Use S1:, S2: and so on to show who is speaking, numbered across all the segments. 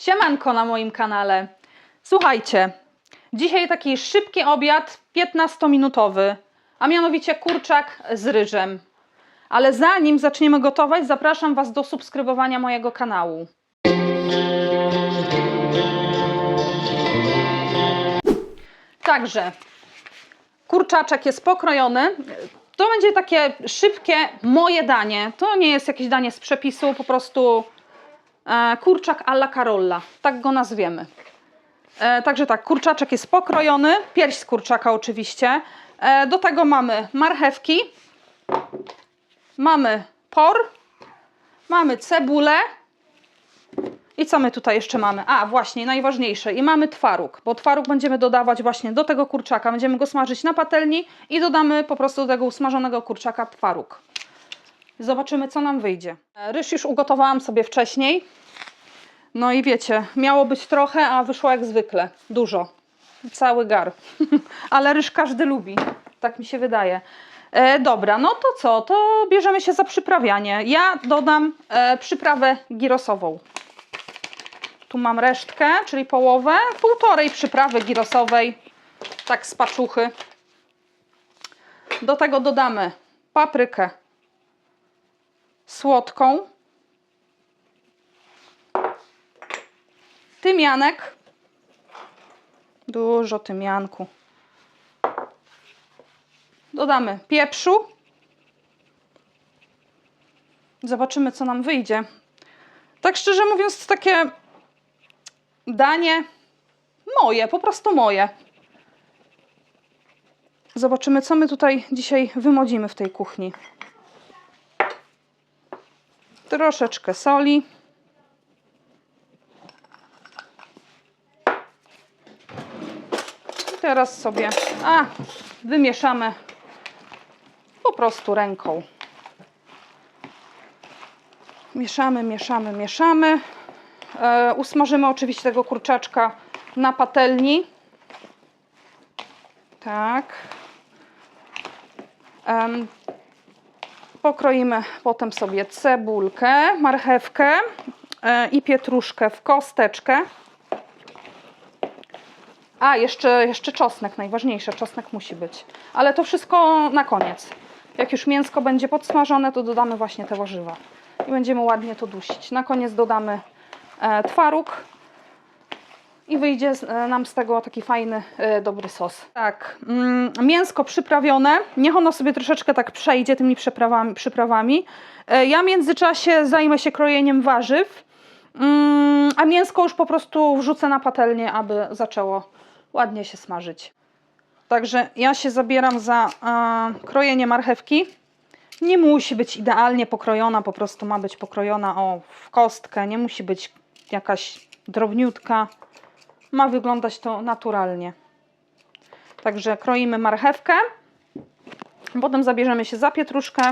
S1: Siemanko na moim kanale. Słuchajcie, dzisiaj taki szybki obiad 15-minutowy, a mianowicie kurczak z ryżem. Ale zanim zaczniemy gotować, zapraszam Was do subskrybowania mojego kanału. Także kurczaczek jest pokrojony. To będzie takie szybkie moje danie. To nie jest jakieś danie z przepisu, po prostu kurczak alla Carolla, tak go nazwiemy. E, także tak, kurczaczek jest pokrojony, pierś z kurczaka oczywiście. E, do tego mamy marchewki, mamy por, mamy cebulę. I co my tutaj jeszcze mamy? A, właśnie, najważniejsze. I mamy twaróg, bo twaróg będziemy dodawać właśnie do tego kurczaka. Będziemy go smażyć na patelni i dodamy po prostu do tego usmażonego kurczaka twaróg. Zobaczymy, co nam wyjdzie. E, Ryż już ugotowałam sobie wcześniej. No i wiecie, miało być trochę, a wyszło jak zwykle. Dużo. Cały gar. Ale ryż każdy lubi. Tak mi się wydaje. E, dobra, no to co? To bierzemy się za przyprawianie. Ja dodam e, przyprawę girosową. Tu mam resztkę, czyli połowę, półtorej przyprawy girosowej, tak z paczuchy. Do tego dodamy paprykę słodką, tymianek, dużo tymianku. Dodamy pieprzu. Zobaczymy, co nam wyjdzie. Tak szczerze mówiąc, takie danie moje, po prostu moje. Zobaczymy, co my tutaj dzisiaj wymodzimy w tej kuchni. Troszeczkę soli. Teraz sobie, a, wymieszamy po prostu ręką. Mieszamy, mieszamy, mieszamy. E, usmażymy oczywiście tego kurczaczka na patelni. Tak. Em, pokroimy potem sobie cebulkę, marchewkę e, i pietruszkę w kosteczkę. A, jeszcze, jeszcze czosnek, najważniejsze, czosnek musi być. Ale to wszystko na koniec. Jak już mięsko będzie podsmażone, to dodamy właśnie te warzywa. I będziemy ładnie to dusić. Na koniec dodamy e, twaróg i wyjdzie e, nam z tego taki fajny, e, dobry sos. Tak, mm, mięsko przyprawione, niech ono sobie troszeczkę tak przejdzie tymi przyprawami. przyprawami. E, ja w międzyczasie zajmę się krojeniem warzyw, mm, a mięsko już po prostu wrzucę na patelnię, aby zaczęło ładnie się smażyć. Także ja się zabieram za e, krojenie marchewki. Nie musi być idealnie pokrojona, po prostu ma być pokrojona o, w kostkę, nie musi być jakaś drobniutka. Ma wyglądać to naturalnie. Także kroimy marchewkę. Potem zabierzemy się za pietruszkę,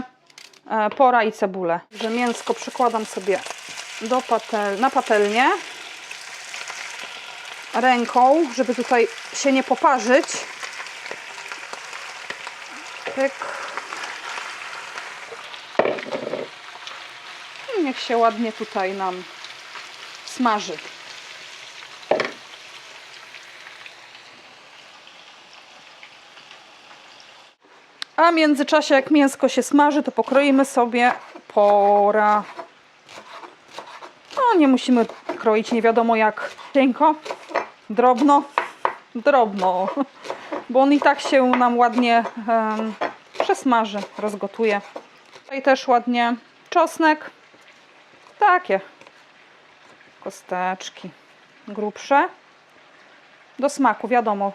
S1: e, pora i cebulę. Że mięsko przykładam sobie do patel, na patelnię ręką, żeby tutaj się nie poparzyć. Pyk. I niech się ładnie tutaj nam smaży. A w międzyczasie, jak mięsko się smaży, to pokroimy sobie pora. No, nie musimy kroić nie wiadomo jak cienko, drobno, drobno, bo on i tak się nam ładnie em, przesmaży, rozgotuje. Tutaj też ładnie czosnek, takie kosteczki grubsze. Do smaku, wiadomo.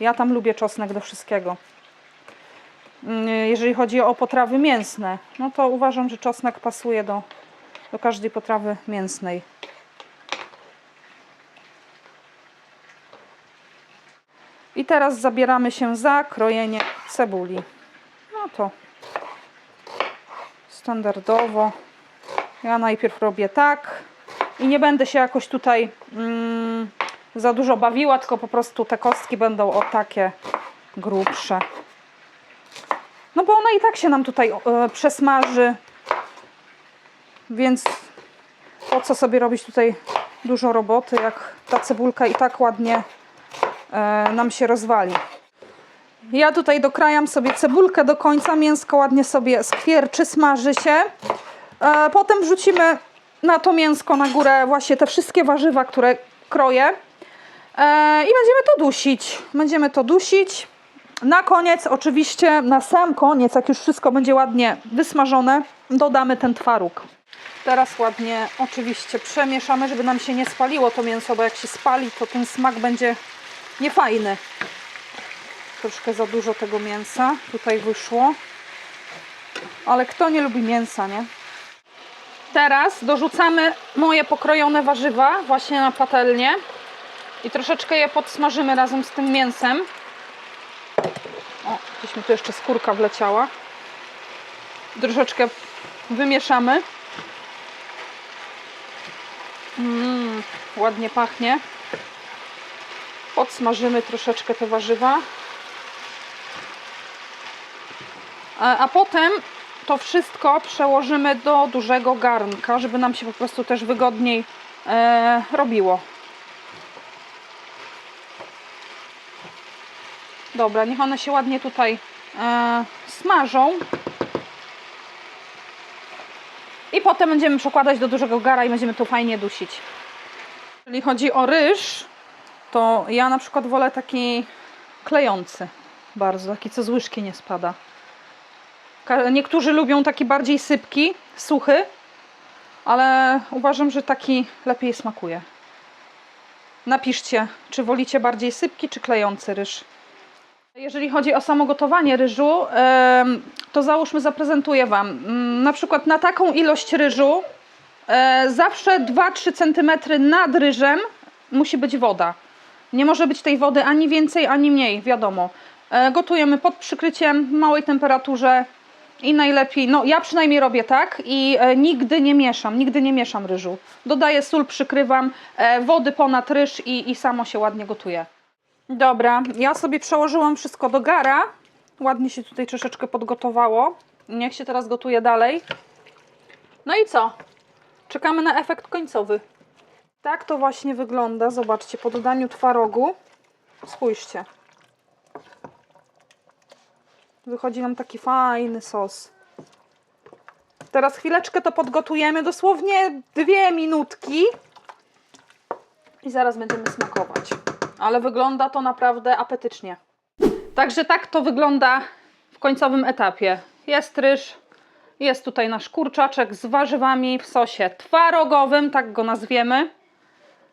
S1: Ja tam lubię czosnek do wszystkiego. Mm, Jeżeli chodzi o potrawy mięsne, no to uważam, że czosnek pasuje do, do każdej potrawy mięsnej. Teraz zabieramy się za krojenie cebuli. No to standardowo. Ja najpierw robię tak i nie będę się jakoś tutaj mm, za dużo bawiła, tylko po prostu te kostki będą o takie grubsze. No bo ona i tak się nam tutaj e, przesmaży. Więc po co sobie robić tutaj dużo roboty, jak ta cebulka i tak ładnie nam się rozwali. Ja tutaj dokrajam sobie cebulkę do końca, mięsko ładnie sobie skwierczy, smaży się. E, potem wrzucimy na to mięsko na górę właśnie te wszystkie warzywa, które kroję. E, I będziemy to dusić. Będziemy to dusić. Na koniec, oczywiście, na sam koniec, jak już wszystko będzie ładnie wysmażone, dodamy ten twaróg. Teraz ładnie oczywiście przemieszamy, żeby nam się nie spaliło to mięso, bo jak się spali, to ten smak będzie niefajny. Troszkę za dużo tego mięsa tutaj wyszło. Ale kto nie lubi mięsa, nie? Teraz dorzucamy moje pokrojone warzywa właśnie na patelnię i troszeczkę je podsmażymy razem z tym mięsem. O, gdzieś mi tu jeszcze skórka wleciała. Troszeczkę wymieszamy. Mmm, ładnie pachnie. Podsmażymy troszeczkę te warzywa. A, a potem to wszystko przełożymy do dużego garnka, żeby nam się po prostu też wygodniej e, robiło. Dobra, niech one się ładnie tutaj e, smażą. I potem będziemy przekładać do dużego gara i będziemy to fajnie dusić. Jeżeli chodzi o ryż, to ja na przykład wolę taki klejący bardzo, taki co z łyżki nie spada. Niektórzy lubią taki bardziej sypki, suchy, ale uważam, że taki lepiej smakuje. Napiszcie, czy wolicie bardziej sypki, czy klejący ryż. Jeżeli chodzi o samo gotowanie ryżu, to załóżmy, zaprezentuję Wam. Mm, Na przykład na taką ilość ryżu e, zawsze 2-3 cm nad ryżem musi być woda. Nie może być tej wody ani więcej, ani mniej, wiadomo. E, Gotujemy pod przykryciem, małej temperaturze i najlepiej, no ja przynajmniej robię tak i e, nigdy nie mieszam, nigdy nie mieszam ryżu. Dodaję sól, przykrywam, e, wody ponad ryż i, i samo się ładnie gotuje. Dobra, ja sobie przełożyłam wszystko do gara. Ładnie się tutaj troszeczkę podgotowało. Niech się teraz gotuje dalej. No i co? Czekamy na efekt końcowy. Tak to właśnie wygląda. Zobaczcie, po dodaniu twarogu. Spójrzcie. Wychodzi nam taki fajny sos. Teraz chwileczkę to podgotujemy, dosłownie dwie minutki. I zaraz będziemy smakować. Ale wygląda to naprawdę apetycznie. Także tak to wygląda w końcowym etapie. Jest ryż, jest tutaj nasz kurczaczek z warzywami w sosie twarogowym, tak go nazwiemy.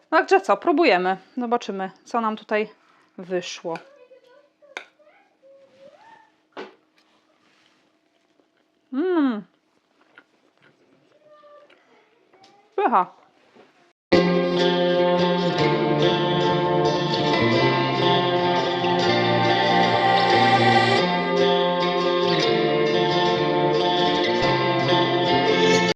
S1: Także co, próbujemy. Zobaczymy, co nam tutaj wyszło. Mmm. Pycha.